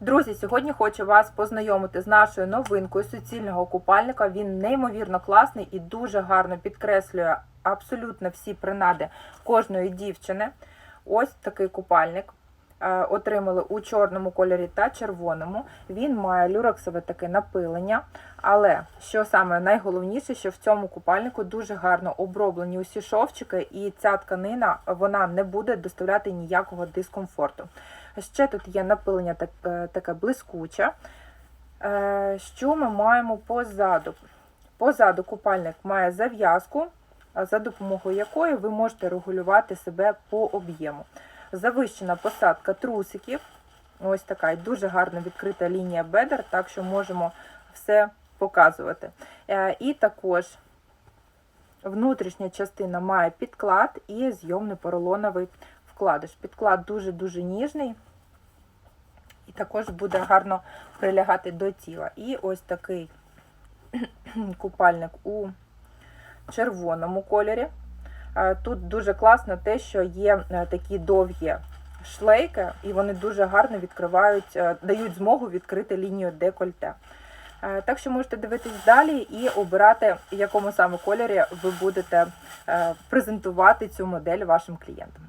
Друзі, сьогодні хочу вас познайомити з нашою новинкою суцільного купальника. Він неймовірно класний і дуже гарно підкреслює абсолютно всі принади кожної дівчини. Ось такий купальник. Е, Отримали у чорному кольорі та червоному. Він має люрексове таке напилення. Але що саме найголовніше, що в цьому купальнику дуже гарно оброблені усі шовчики, і ця тканина вона не буде доставляти ніякого дискомфорту. Ще тут є напилення е, таке блискуче. Е, Що ми маємо позаду? Позаду купальник має зав'язку, за допомогою якої ви можете регулювати себе по об'єму. Завищена посадка трусиків. Ось така і дуже гарно відкрита лінія бедер, так що можемо все показувати. Е, І також внутрішня частина має підклад і зйомний поролоновий вкладиш. Підклад дуже-дуже ніжний і також буде гарно прилягати до тіла. І ось такий купальник у червоному кольорі. Тут дуже класно те, що є е, такі довгі шлейки, і вони дуже гарно відкривають, е, дають змогу відкрити лінію декольте. Е, Так що можете дивитись далі і обирати, в якому саме кольорі ви будете презентувати цю модель вашим клієнтам.